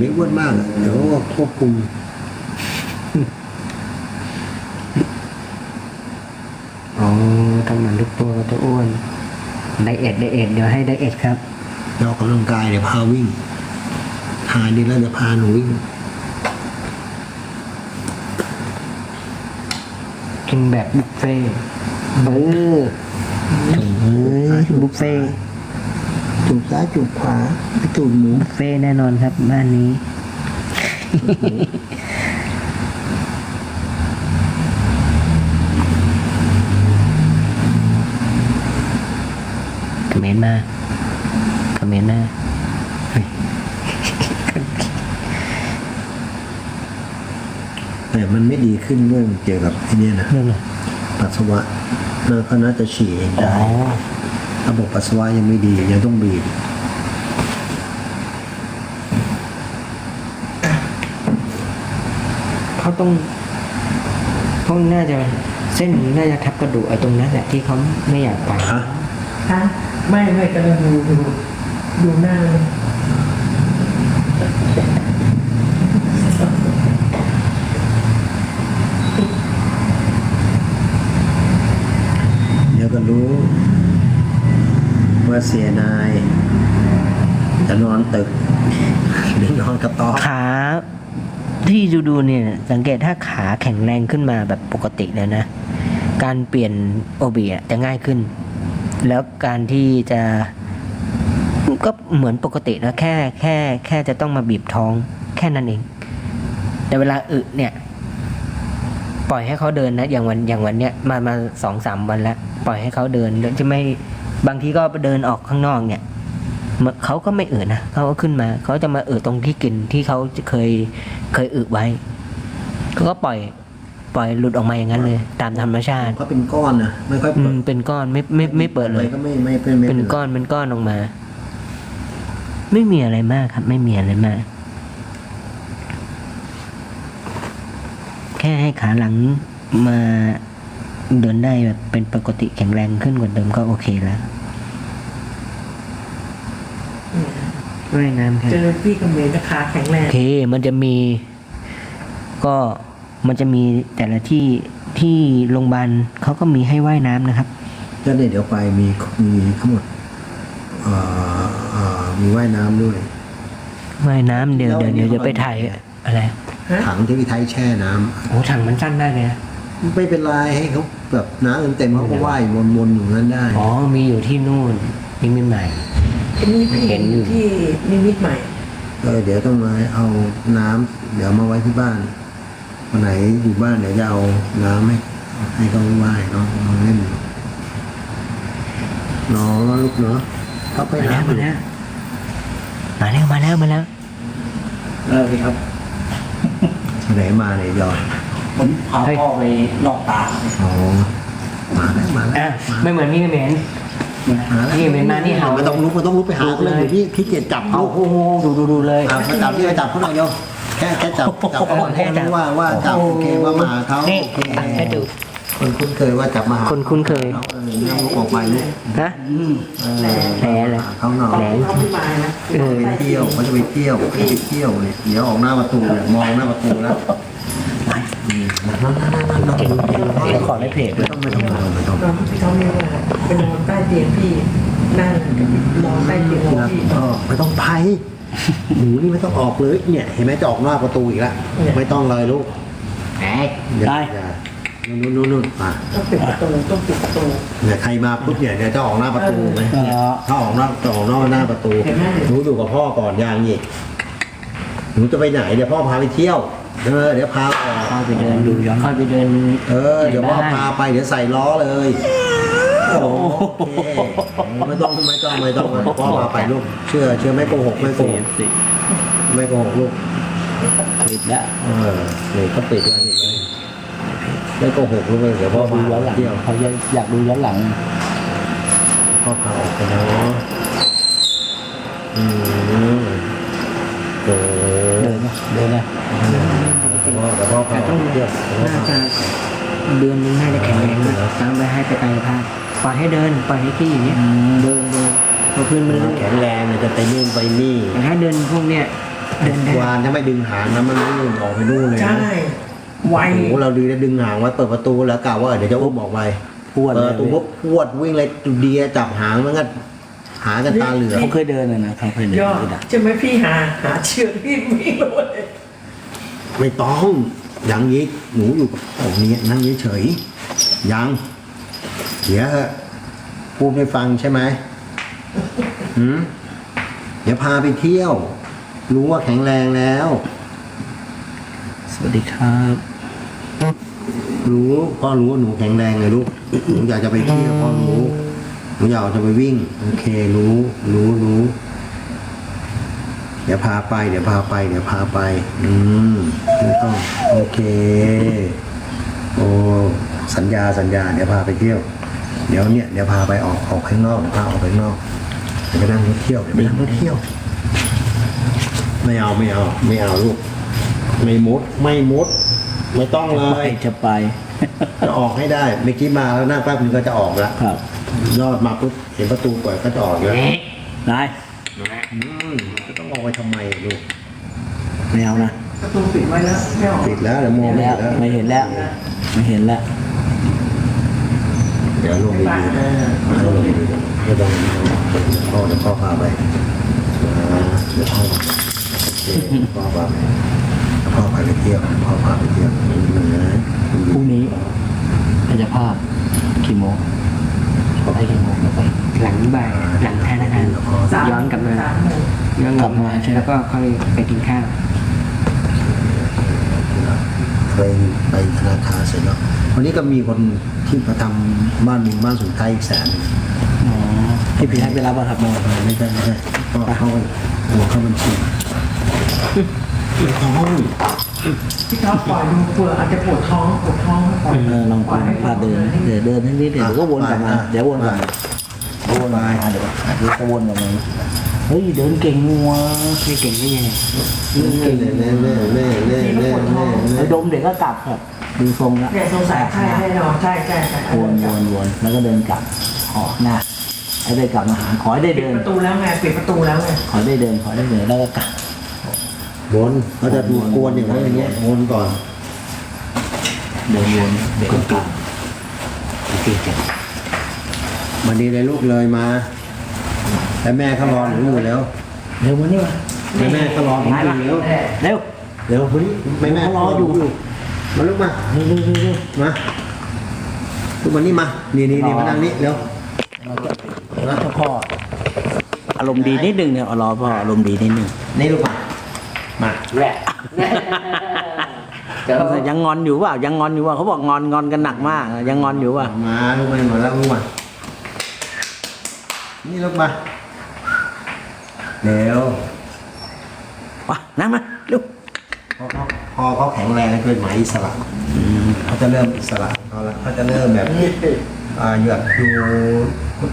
ไม่อ้วนมากอะเดี๋ยวก็ควบคุมอ๋อทำหมันทุกตัวจะอ้วนไดเอทไดเอทเดี๋ยวให้ไดเอทครับเราออกกำลังกายเดี๋ยวพาวิ่งหายดีแล้วเดี๋ยวพาหนูวิ่งกินแบบบุฟเฟ่ต์เออเอ้ยบุฟเฟ่ต์ จูบซ้ายจูบขวาไปจูบหมูบุฟเฟ่ต์แน่นอนครับบ้านนี้ คอมเมนต์มาคอมเมนต์มาเฮ้ยแต่มันไม่ดีขึ้นเรื่องเกี่ยวกับไอ้เนี่ยนะเรื่องอะไรปัสสาวะน่าก็น่าจะฉี่เองอ๋อได้ ระบบปัสสาวะยังไม่ดียังต้องบีบเขาต้องเขาน่าจะเส้นน่าจะทับกระดูกไอ้ตรงนั้นแหละที่เขาไม่อยากไปฮะฮะไม่ไม่กำลังดูดูดูหน้าเลยเดี๋ยวก็รู้ ว่าเสียนายจะนอนตึกหรือนอนกระต๊อบขาที่ดูดูเนี่ย สังเกตถ้าขาแข็งแรงขึ้นมาแบบปกติเลยนะ การเปลี่ยนโอบีอะจะง่ายขึ้น แล้วการที่จะก็เหมือนปกตินะแค่แค่แค่จะต้องมาบีบท้องแค่นั้นเอง แต่เวลาอึเนี่ย ปล่อยให้เขาเดินนะ อย่างวันอย่างวันเนี้ยมามาสองสามวันแล้ว ปล่อยให้เขาเดินจะไม่ บางทีก็เดินออกข้างนอกเนี่ยมันเขาก็ไม่อึนะเขาก็ขึ้นมา เขาจะมาอึตรงที่กินที่เขาเคยเคยอึไว้เขาก็ปล่อยปล่อยหลุดออกมาอย่างนั้นเลย ตามธรรมชาติก็เป็นก้อนนะไม่ค่อยอืเปิมดเป็นก้อนไม่ไม่ไม่เปิดเลยอะไรก็ไม่ไม่เป็นไม่เป็นก้อนเป็นก้อนออกมา ไม่มีอะไรมากครับ ไม่มีอะไรมาก แค่ให้ขาหลังมา เดินได้แบบเป็นปกติแข็งแรงขึ้นกว่าเดิมก็โอเคแล้วว่ายน้ำครับเจอพี่คอมเมนต์ราคาแข็งแรงโอเค มันจะมี ก็มันจะมีแต่ละที่ที่โรงพยาบาลเขาก็มีให้ว่ายน้ำนะครับก็เนี่ยเดี๋ยวไปมีมีทั้งหมดเอ่อเอ่อมีว่ายน้ำด้วย ว่ายน้ำเดี๋ยวเดี๋ยวเดี๋ยวจะไปถ่ายอะไรฮะถังที่พี่ไทยแช่น้ำโอ้ถังมันสั้นได้เลยนะไม่เป็นไรให้เขา แบบน้ำเต็มๆเขาก็ว่ายวนๆอยู่นั้นได้ อ๋อ มีอยู่ที่นู่นนี่ไม่ใหม่อันนี้พี่เห็นอยู่ ที่นิมิตใหม่ เออเดี๋ยวต้องมาเอาน้ำเดี๋ยวมาไว้ที่บ้านวันไหนอยู่บ้านเดี๋ยวจะเอาน้ำให้ให้เขาว่ายเนาะมาเล่นเน้องลูกเนาะเขาไปมาแล้วน้ำมาแล้วมาแล้วมาแล้วมาแล้ว เออครับไหนมาเนี่ยยอน ผมพาพ่อไปนอกตาอ๋อมาแล้วมาแล้วอะไม่เหมือนนี่เหม็นมาแล้วนี่เป็นมานี่เห่าไม่ต้องลุกไม่ต้องลุกไปหาลุกเขาเลยเลยเดี๋ยวพี่ขี้เกียจจับเอาลูกโอ้โหดูดูดูเลยอะมาจับที่ไปจับเขาหน่อยโยมแค่แค่จับจับเขาหน่อยให้รู้ว่าว่าจับโอเคว่ามาหาเขานี่โอเคแค่ดูคนคุ้นเคยว่าจับมาหาคนคุ้นเคยเขาเออนั่งลุกออกไปลูกฮะเออแหน่เลยหาเขาหน่อยแหน่เขาไม่มานะเออไปเที่ยวเขาจะไปเที่ยวเขาจะไปเที่ยวเนี่ยเดี๋ยวออกหน้าประตูเนี่ยมองหน้าประตูแล้ว ไปอืมนั่เพจไม่ต้องไม่ต้องไม่ต้องไม่ต้องตอนพี่เขาเนี่ยว่าไปนอนใต้เตียงพี่นั่งนอนใต้เตียงพี่เออไม่ต้องไปหนูนี่ไม่ต้องออกเลยเนี่ย เห็นไหมจะออกหน้าประตูอีกแล้วไม่ต้องเลยลูกแหมอย่าได้อย่านู่นนู่นนู่นอะต้องปิดประตูต้องปิดประตูเนี่ยใครมาปุ๊บเนี่ยเดี๋ยจะออกหน้าประตูไหมถ้าออกหน้าจะออกนอกหน้าประตูหนูอยู่กับพ่อก่อนยางอีกหนูจะไปไหนเดี๋ยวพ่อพาไปเที่ยว เออเดี๋ยวพาออกค่อยไปเดินดูย้อนค่อยไปเดินเออ เดี๋ยวพ่อพาไปเดี๋ยวใส่ล้อเลยโอเคไม่ต้องไม่ต้องไม่ต้องพ่อพาไปลูกเชื่อ เชื่อไม่โกหกไม่โกหกไม่โกหกลูกปิดแล้วเออเลยก็ปิดแล้วนี่เลยไม่โกหกลูกเลยเดี๋ยวพ่อพาไปเที่ยวเขาอยากดูย้อนหลังพ่อพาออกไปเนาะอืมโอ้ เดินนะเดินนะพ่อแต่พ่อพาแต่อต้ออกงไปเที่ยวน่าจะเดือนหนึงน่าจะแข็งแรงนะตามไปให้ไปกายภาพปล่อยให้เดินปล่อยให้ขี้อย่างเงี้ยเดินเดินพอขึ้นมันเรื่อยแข็งแรงเนี่ยจะไปนู่นไปนี่แต่ถ้าเดินพวกเนี้ยวานถ้าไม่ดึงหางนะมันลื่นออกไปนู่นเลยใช่นะไวโอ้โหเราดีได้ดึงหางไว้เปิดประตูแล้วกะว่าเดี๋ยวจะอุ้มออกไปพวดเปิเลดยประตูปุ๊บพวดวิ่งเลยเดียจับหางมันก็ หากันตาเหลือกเขาเคยเดินเลยนะเขาเคยเดินยอดที่ดักใช่ไหมพี่หาหาเชือกพี่ไม่รู้เลยไม่ต้องยังยิกหนูอยู่กับตรงนี้นั่งเฉยๆยังเดี๋ยวเถอะพูดไม่ฟังใช่ไหมหืมเดี๋ยวพาไปเที่ยว รู้ว่าแข็งแรงแล้ว สวัสดีครับ รู้พ่อรู้ว่าหนูแข็งแรงไงลูกหนูอยากจะไปเที่ยวพ่อรู้ห นูอยากจะไปวิ่ง โอเค รู้ รู้รู้ เดี๋ยวพาไป เดี๋ยวพาไป เดี๋ยวพาไป อืมไม่ต้อง โอเค โอ้ สัญญา สัญญา เดี๋ยวพาไปเที่ยว เดี๋ยวเนี่ย เดี๋ยวพาไปออก ออกข้างนอกเดี๋ยวพาออกไปข้างนอก เดี๋ยวไปนั่งรถเที่ยว เดี๋ยวไปนั่งรถเที่ยว ไม่เอา ไม่เอา ไม่เอาลูก ไม่มุดไม่มุดไม่ต้องเลไปย จะไป จะออกให้ได้ เมื่อกี้มาแล้วหน้าแป๊บนึงก็จะออกแล้วครับ ยอดมาปุ๊บเห็นประตูเปิดก็จะออกแล้วนายอืมจะต้องออกไปทำไมลูกไม่เอานะประตูปิดไว้แล้วไม่ออกปิดแล้วเดี๋ยวมองเห็นไม่แล้วเห็นแล้วไม่เห็นแล้ว ไม่เห็นแล้ว เดี๋ยวลงไปดูเดี๋ยวลงไปดูไม่ต้องพ่อเดี๋ยวพ่อพาไปอ่าเดี๋ยวพ่อโอเคพ่อพาไปพ่อพาไปเที่ยวพ่อพาไปเที่ยวนะพรุ่งนี้เราจะภาพกี่โมง ไปกี่โมงเราไปหลังบ่ายหลังทานอาหารสามย้อนกลับมาสามโมงย้อนกลับมาแล้วก็ค่อยไปกินข้าวเคยไปธนาคารเสร็จแล้ววันนี้ก็มีคนที่มาทำบ้านมินบ้านสุนทรอีกแสนหนึ่งอ๋อพี่พีให้ไปรับอะครับโมงไม่ได้ไม่ได้ก็เข้าหัวเข้าบัญชีไม่ต้อง พี่ครับปล่อยดูเผื่ออาจจะปวดท้องปวดท้องปล่อยเออลองปล่อยพาเดินเดี๋ยวเดินนิดๆเดี๋ยวก็วนกลับมาเดี๋ยววนกลับมาเดี๋ยววนมาเดี๋ยวเดี๋ยววนกลับมาเฮ้ยเดินเก่งวะเก่งเก่งได้ยังไงเก่งเล่เล่เล่เล่เล่เล่เล่ดมเด็กก็กลับครับดูทรงแล้วเนี่ยสงสัยใช่แน่นอนใช่ใช่ใช่วนวนวนแล้วก็เดินกลับออกหน้าให้ได้กลับมาหาขอให้ได้เดินประตูแล้วไงปิดประตูแล้วไงขอได้เดินขอได้เดินแล้วก็กลับ วนเขาจะดูกวนอย่างไรอย่างเงี้ยวนก่อนเดินวนเด็กก็กลับโอเคจ้ะวันนี้เลยลูกเลยมาแล้วแม่เขารอหนูอยู่แล้วเร็วมานี่มาแม่แม่เขารอหนูอยู่แล้วเร็วเดี๋ยวคนนี้แม่แม่เขารออยู่มาลูกมาเร็วเร็วเร็วเร็วมาลูกมานี่มานี่นี่นี่มานั่งนี่เร็วเราจะเราจะพ่ออารมณ์ดีนิดนึงเนี่ยเอารอพ่ออารมณ์ดีนิดนึงนี่ลูกมา มาแหละเดี๋ยวยังงอนอยู่เปล่ายังงอนอยู่เปล่าเขาบอกงอนงอนกันหนักมากยังงอนอยู่เปล่ามาลูกมามาแล้วลูกมานี่ลูกมาเร็ววะนั่งมาลูกพอเขาพอเขาแข็งแรงแล้วเป็นหมายอิสระเขาจะเริ่มอิสระของเขาแล้วเขาจะเริ่มแบบอ่าอยากอยู่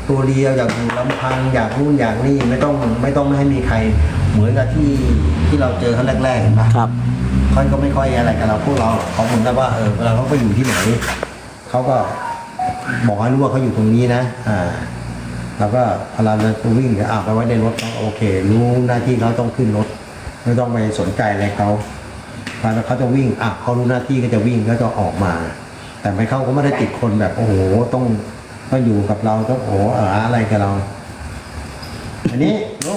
ตัวเดียวอยากอยู่ลำพังอยากนู่นอยากนี่ไม่ต้องไม่ต้องไม่ให้มีใคร เหมือนกับที่ที่เราเจอเขาแรกๆเห็นปะครับ เขาก็ไม่ค่อยอะไรกับเราพวกเราเขาเหมือนกับว่าเออเวลาเขาไปอยู่ที่ไหนเขาก็บอกให้รู้ว่าเขาอยู่ตรงนี้นะ อ่าแล้วก็พอเราจะวิ่งหรืออาไปไว้ในรถเขาโอเค รู้หน้าที่เขาต้องขึ้นรถ ไม่ต้องไปสนใจอะไรเขาพอเขาจะวิ่งอะเขารู้หน้าที่ก็จะวิ่งก็จะออกมา แต่ไม่เขาก็ไม่ได้ติดคนแบบโอ้โหต้องต้องอยู่กับเราต้องโอ้โหเอออะไรกับเรา อันนี้ลู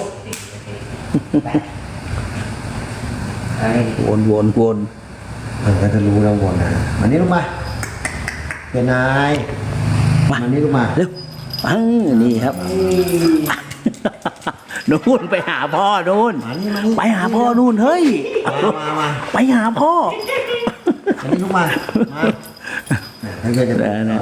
กไอ้ วนวนวนเออก็จะรู้แล้ววนนะอันนี้ลูกมาเป็นนายมาอันนี้ลูกมาเร็วปังนี่ครับนู่นไปหาพ่อนู่นมานี่มานี่ไปหาพ่อนู่นเฮ้ยมามามาไปหาพ่ออันนี้ลูกมามา ถ้าเกิดจะ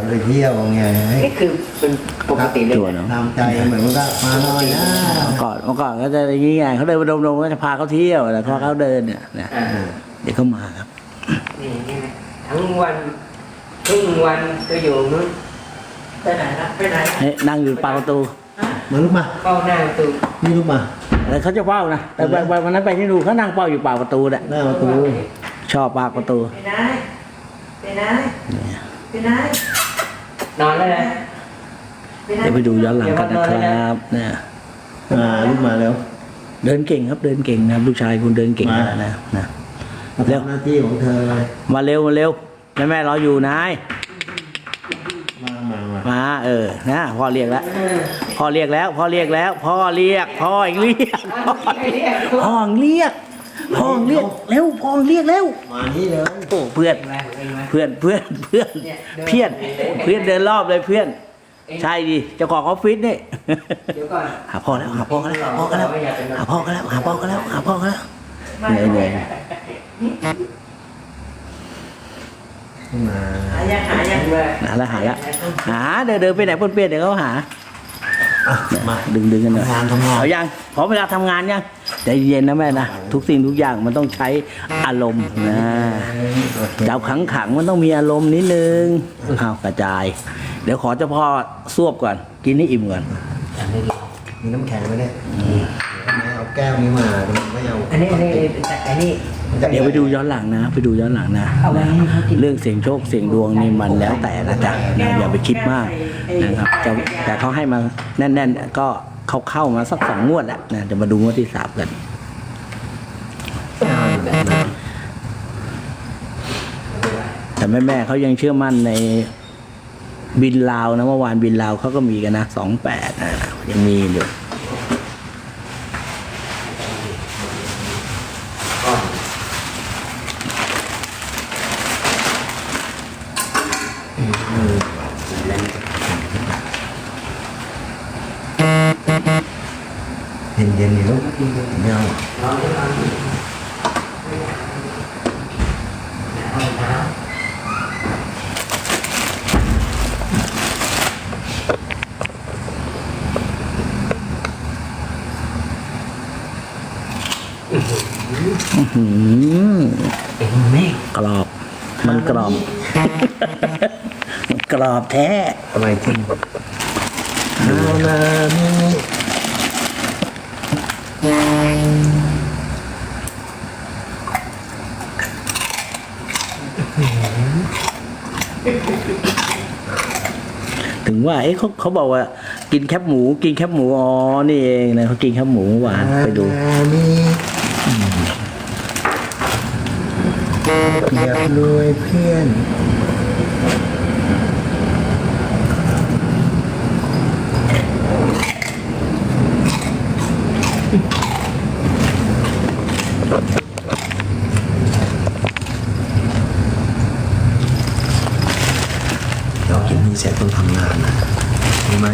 ไปเที่ยวไงนี่คือเป็นปกติเลยตัวเนาะตามใจเหมือนมันก็มาหน่อยนะเมื่อก่อนเมื่อก่อนก็จะอย่างงี้ไงเขาเดินไปดมๆก็จะพาเขาเที่ยวแต่พอเขาเดินเนี่ยนะอ่าเดี๋ยวเขามาครับนี่นี่นะทั้งวันครึ่งวันก็อยู่นู้นไปไหนนะไปไหนนะเฮ้ยนั่งอยู่ปากประตู มาลูกมาเฝ้าหน้าประตูนี่ลูกมาแล้วเขาจะเฝ้านะแต่ไปไปวันนั้นไปที่ดูเขานั่งเฝ้าอยู่ปากประตูแหละหน้าประตูชอบปากประตู ไปไหนไปไหน ไปไหนนอนแล้วนะไปไหนเดี๋ยวไปดูย้อนหลังกันนะครับเนี่ยอ่าลูกมาแล้ว เดินเก่งครับเดินเก่งนะครับลูกชายคุณเดินเก่งขนาดนะนะมาเร็วทำหน้าที่ของเธอเลยมาเร็วมาเร็วแม่แม่รออยู่นายมามามามาเออนะพ่อเรียกแล้วพ่อเรียกแล้วพ่อเรียกแล้วพ่อเรียกพ่ออีกเรียกพ่อพ่อเรียกพ่อเรียกเร็วพ่อเรียกเร็วมานี่เลยโอ้เพื่อน เพื่อนเพื่อนเพื่อนเพื่อนเพื่อนเดินรอบเลยเพื่อน ใช่ดิเจ้าของออฟฟิศนี่เดี๋ยวก่อนหาพ่อแล้วหาพ่อกันแล้วหาพ่อกันแล้วหาพ่อกันแล้วหาพ่อกันแล้วหาพ่อกันแล้วเหนื่อยเหนื่อยมาหายังหายังหาแล้วหาแล้วหาเดินเดินไปไหนเพื่อนเพื่อนเดี๋ยวเขาหา อะมาดึงดึงกันหน่อยทำงานทำงาน เอายังพร้อมเวลาทำงานยังใจเย็นนะแม่นะทุกสิ่งทุกอย่างมันต้องใช้อารมณ์นะโอเคจับขังขังๆมันต้องมีอารมณ์นิดนึงเอากระจาย เดี๋ยวขอเจ้าพ่อสวบก่อน กินให้อิ่มก่อนมีน้ำแข็งไหมเนี่ยไม่เอาแก้วนี้มาไม่เอาอันนี้อันนี้อันนี้ เดี๋ยวไปดูย้อนหลังนะ ไปดูย้อนหลังนะเอาไว้ให้เขากินเรื่องเสียงโชคเสียงดวงนี่มันแล้วแต่นะจ๊ะนะอย่าไปคิดมากนะครับจะแต่เขาให้มาแน่น ๆ ก็เขาเข้ามาสักสองงวดแล้วนะจะมาดูงวดที่สามกันแต่แม่แม่ๆเขายังเชื่อมั่นในบินลาวนะเมื่อวานบินลาวเขาก็มีกันนะสองแปดนะยังมีอยู่ เย็นเย็นๆนี่ลูก ไม่เอาอืมเอ็งแม่กรอบ มันกรอบ มันกรอบแท้ อะไรทิ้งนานานี่ ถึงว่า เอ๊ะเขาเขาบอกว่า กินแคบหมู กินแคบหมู อ๋อ นี่เองนะเขากินแคบหมูเมื่อวานไปดูนานี่อยากรวยเพื่อน เรากินนี่เสร็จต้องทำงานนะรู้ไหม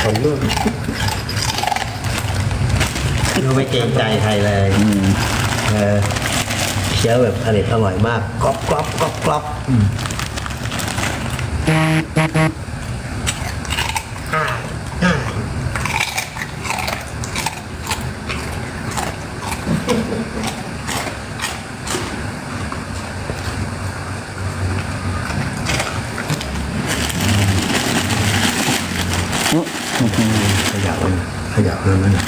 คนลูกเราไม่เกรงใจใครเลยอืมเออเคี้ยวแบบอร่อยอร่อยมากกรอบกรอบกรอบกรอบอืมขยับเลยขยับเลยมันนะ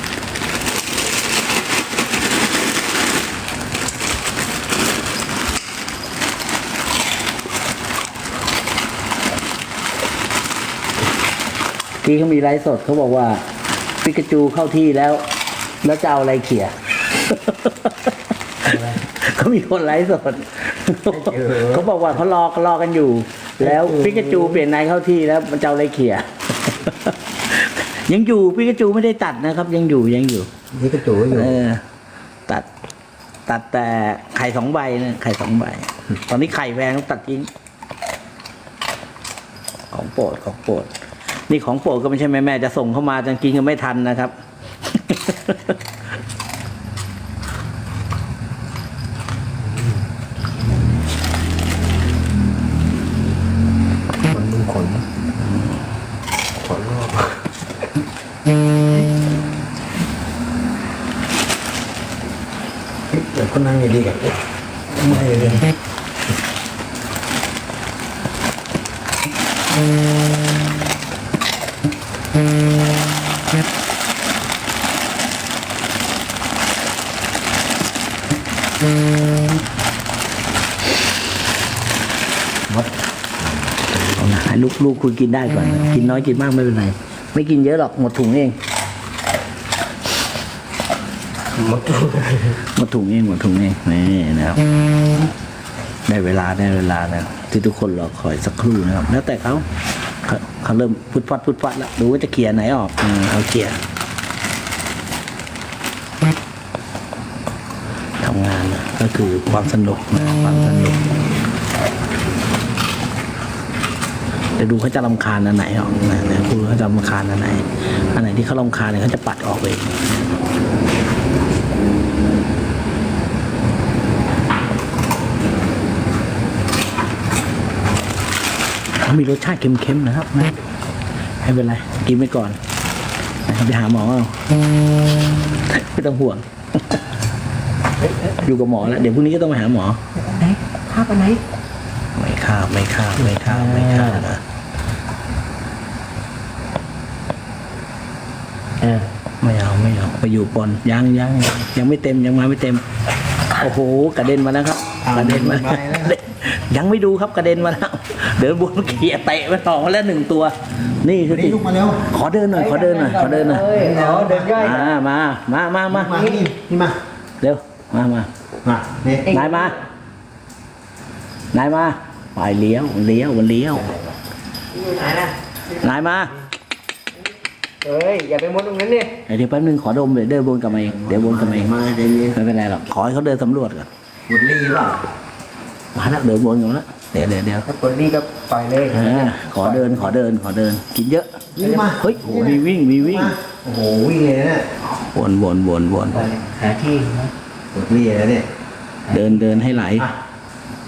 ที่เขามีไลฟ์สดเขาบอกว่าปิกาจูเข้าที่แล้ว แล้วจะเอาอะไรเขี่ยเขามีคนไลฟ์สดเขาบอกว่าเขารอเขารอกันอยู่ แล้วปิกาจูเปลี่ยนนายเข้าที่แล้วมันจะเอาอะไรเขี่ยยังอยู่ปิกาจูไม่ได้ตัดนะครับ ยังอยู่ยังอยู่นี่กระจูอยู่เออตัด ตัดแต่ไข่สองใบนะไข่สองใบ ตอนนี้ไข่แพงต้องตัดทิ้งของโปรดของโปรด นี่ของโปรดก็ไม่ใช่แม่แม่จะส่งเข้ามาจริงๆก็ไม่ทันนะครับ มันดูขนขนรอบเดี๋ยวก็นั่งดีๆกับไม่เลย ลูกลูกคุณกินได้ก่อนนะกินน้อยกินมากไม่เป็นไร ไม่กินเยอะหรอกหมดถุงเอง หมดหมดถุงเองหมดถุงเองนี่นะครับ ได้เวลาได้เวลาแล้วที่ทุกคนรอคอยสักครู่นะครับ แล้วแต่เขาเขาเขาเริ่มพุดฟัดพุดฟัดแล้วดูว่าจะเคลียร์ไหนออกอืมเอาเคลียร์ทำงานนะก็คือความสนุกนะความสนุก แต่ดูเขาจะรำคาญอันไหนออกนะเดี๋ยวดูเขาจะรำคาญอันไหน อันไหนที่เขารำคาญเนี่ยเขาจะปัดออกเองเขามีรสชาติเค็มๆนะครับไม่ไม่เป็นไร กินไปก่อนนะครับไปหาหมอเอาไม่ต้องห่วง อยู่กับหมอแล้ว เดี๋ยวพรุ่งนี้ก็ต้องไปหาหมอไหนภาพอันไหนไม่ข้าวไม่ข้าวไม่ข้าวไม่ข้าวนะ เออไม่เอาไม่เอาไปอยู่ปอนยังยังยังยังไม่เต็มยังมาไม่เต็มโอ้โหกระเด็นมาแล้วครับกระเด็นมายังไม่ดูครับกระเด็นมาแล้วเดินบนเขี่ยเตะไปต่อมาแล้วหนึ่งตัว นี่คือนี่ลูกมาเร็วขอเดินหน่อยขอเดินหน่อยขอเดินหน่อยเอ๋อเดินย่อยมามามามามามานี่นี่มาเร็วมามามานี่นายมานายมาไปเลี้ยวเลี้ยวมันเลี้ยวอยู่ไหนล่ะนายมา เอ้ยอย่าไปมุดตรงนั้นเนี่ยเดี๋ยวแป๊บนึงขอดมเดี๋ยวเดินวนกลับมาเองเดี๋ยววนกลับมาเองมาเดี๋ยวนี้ไม่เป็นไรหรอกขอให้เขาเดินสำรวจก่อนบุดลี่เปล่ามาแล้วเดินวนกันแล้วเดี๋ยวเดี๋ยวเดี๋ยวถ้ากดนี่ก็ปล่อยเลยอ่าขอเดินขอเดินขอเดิน กินเยอะนี่มาเฮ้ยโอ้มีวิ่งมีวิ่งมาโอ้โหวิ่งเลยนะเนี่ยวนวนวนวนหาที่นะบุดลี่แล้วเนี่ยเดินเดินให้ไหลอะ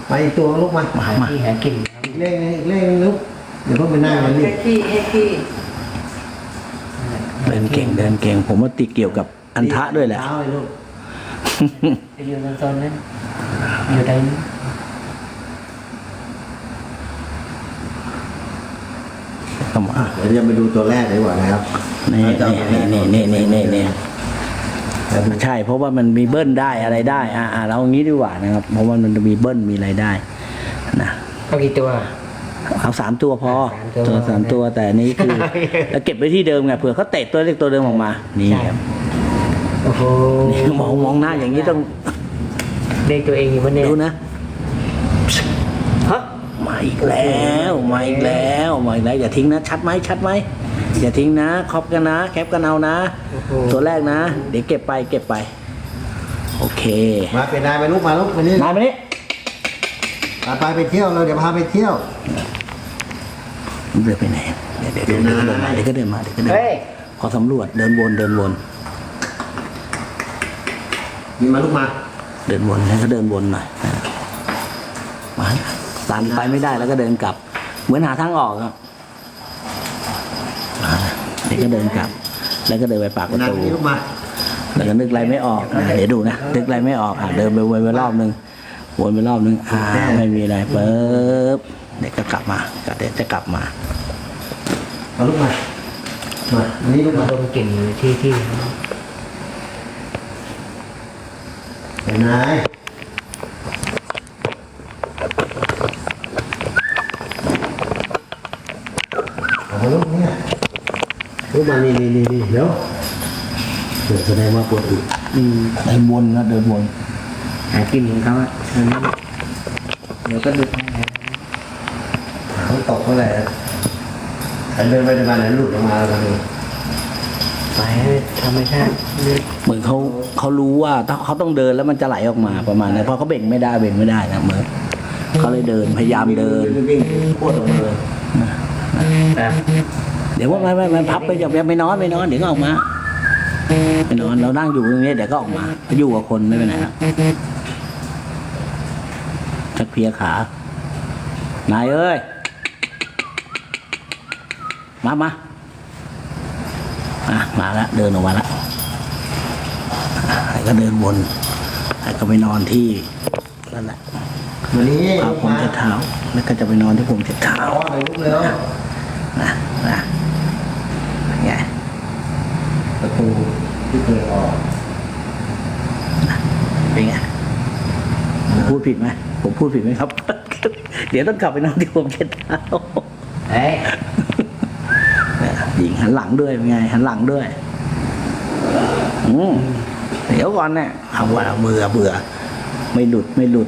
ไปอีกตัวลูกมามาหามาที่หากินอีกเลขนึงอีกเลขนึงลูกเดี๋ยวเพิ่งไปนั่งกันนี่เฮ็ดที่เฮ็ดที่เดินเก่งเดินเก่ง ผมว่าติดเกี่ยวกับอันทะด้วยแหละเท้าเลยลูกไปอยู่โซนนั้นอยู่ใดนั้นเข้ามาเดี๋ยวจะไปดูตัวแรกดีกว่านะครับนี่นี่นี่นี่นี่นี่นี่ใช่ เพราะว่ามันมีเบิ้ลได้อะไรได้ อ่าอ่าเราเอางี้ดีกว่านะครับ เพราะว่ามันมีเบิ้ลมีอะไรได้นะเอากี่ตัว เอาสามตัวพอสามตัวตัวสามตัวแต่อันนี้คือแล้วเก็บไว้ที่เดิมไงเผื่อเขาเตะตัวเล็กตัวเดิมออกมา นี่ครับโอ้โหนี่มองมองหน้าอย่างนี้ต้องเด็กตัวเองอยู่มันเนี่ยดูนะ ฮะมาอีกแล้วมาอีกแล้วมาอีกแล้วอย่าทิ้งนะ ชัดไหมชัดไหมอย่าทิ้งนะครอบกันนะ แคปกันเอานะ โอ้โหตัวแรกนะ เดี๋ยวเก็บไปเก็บไป โอเคมาเป็นนายไปลูกมาลูกมานี่นายมานี่พา ไปไปเที่ยวเราเดี๋ยวพาไปเที่ยวเดินไปไหนเดี๋ยวเดี๋ยวเดี๋ยวเดี๋ยวก็เดินมาเดี๋ยวก็เดินมาเดี๋ยวก็เดินเฮ้ยขอสำรวจเดินวนเดินวนนี่มาลูกมา เดินวนให้เขาเดินวนหน่อยมาตันไปไม่ได้แล้วก็เดินกลับ เหมือนหาทางออกครับมาเดี๋ยวก็เดินกลับ แล้วก็เดินไปปากประนายตูไปนี่ลูกมาแล้วก็นึกอะไรไม่ออกอะเดี๋ยวดูนะนึกอะไรไม่ออกอะเดินไปวนไปรอบนึง วนไปรอบนึงอ่าไม่มีอะไรปุ๊บเดี๋ยวก็กลับมาเดี๋ยวจะกลับมาเอาลูกมามาอันนี้ลูกมาดมกลิ่นที่ที่เป็นนายเอาลูกเนี่ยลูกมานี่นี่นี่นี่เดี๋ยวเดี๋ยวแสดงว่าปวดอึอืมเดินวนนะเดินวน หากินของเขาอะเท่านั้นเดี๋ยวก็ดูให้นะเขาตกเมื่อไหร่อะฉันเดินไปเดินมาไหนหลุดออกมาแล้วกันเลยไปธรรมชาติเหมือนเขาเขารู้ว่าถ้าเขาต้องเดินแล้วมันจะไหลออกมาประมาณนั้นเพราะเขาเบ่งไม่ได้เบ่งไม่ได้นะเหมือนเขาเลยเดินพยายามเดินวิ่งโคตรออกมาเลยเดี๋ยวว่าไม่ไม่ไม่พับไปอย่าอย่าไปนอนไม่นอนเดี๋ยวก็ออกมาไปนอนเรานั่งอยู่ตรงนี้เดี๋ยวก็ออกมาอยู่กับคนไม่เป็นไรหรอก ชักเพลียขา นายเอ้ย มามาอะมาแล้วเดินออกมาแล้วอะก็เดินวนแล้วก็ไปนอนที่นั่นแหละวันนี้พาผมเช็ดเท้า แล้วก็จะไปนอนที่ผมเช็ดเท้าเอาไปลุกเร็วนะนะไงประตูที่เคยออกเป็นไงผมพูดผิดไหม ผมพูดผิดไหมครับ เดี๋ยวต้องกลับไปนอนที่ผมเช็ดเท้าเฮ้ยเนี่ยหญิงหันหลังด้วยเป็นไง หันหลังด้วยอืมเดี๋ยวก่อนเนี่ยเอาว่าเบื่อเบื่อ ไม่หลุดไม่หลุด